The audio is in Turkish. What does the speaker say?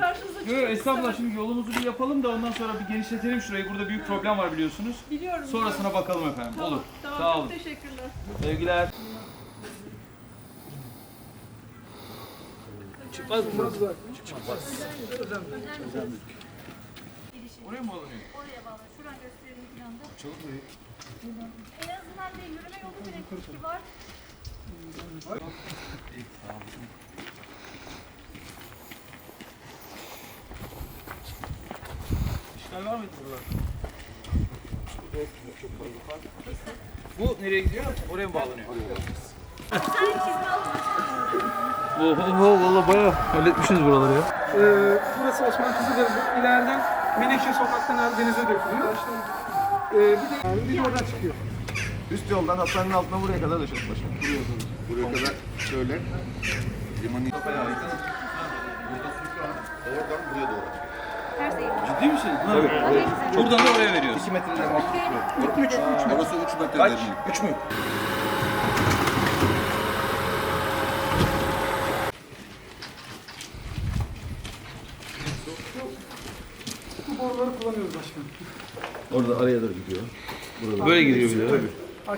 Karşınıza Yok estağfurullah istemem. şimdi yolumuzu bir yapalım da ondan sonra bir genişletelim şurayı. Burada büyük problem var biliyorsunuz. Biliyorum. Sonrasına bakalım efendim. Tamam, Olur. Tamam, Sağ çok olun. teşekkürler. Sevgiler. Çıkmaz mı? Çıkmaz. Oraya mı alınıyor? Oraya bağlı. Şuradan göstereyim planda. En azından bir yürüme yolu bile var. İşgal var mıydı burada? Bu nereye gidiyor? Oraya mı bağlanıyor? Bir. Oho valla bayağı halletmişsiniz buraları ya. Ee, burası Osman Kızılırmak. İleriden Menekşe sokaktan Erdeniz'e dökülüyor. Ee, bir de bir de oradan çıkıyor. Üst yoldan hastanenin altına buraya kadar da çok başım. Buraya kadar şöyle. Limanı Oradan buraya doğru. Ciddi misin? Tabii. Buradan da oraya veriyoruz. 2 metre demek tutuyor. Orası 3 metre Kaç? demek. 3 mü? Bu boruları kullanıyoruz başkanım. Orada araya doğru gidiyor. Böyle gidiyor bir de.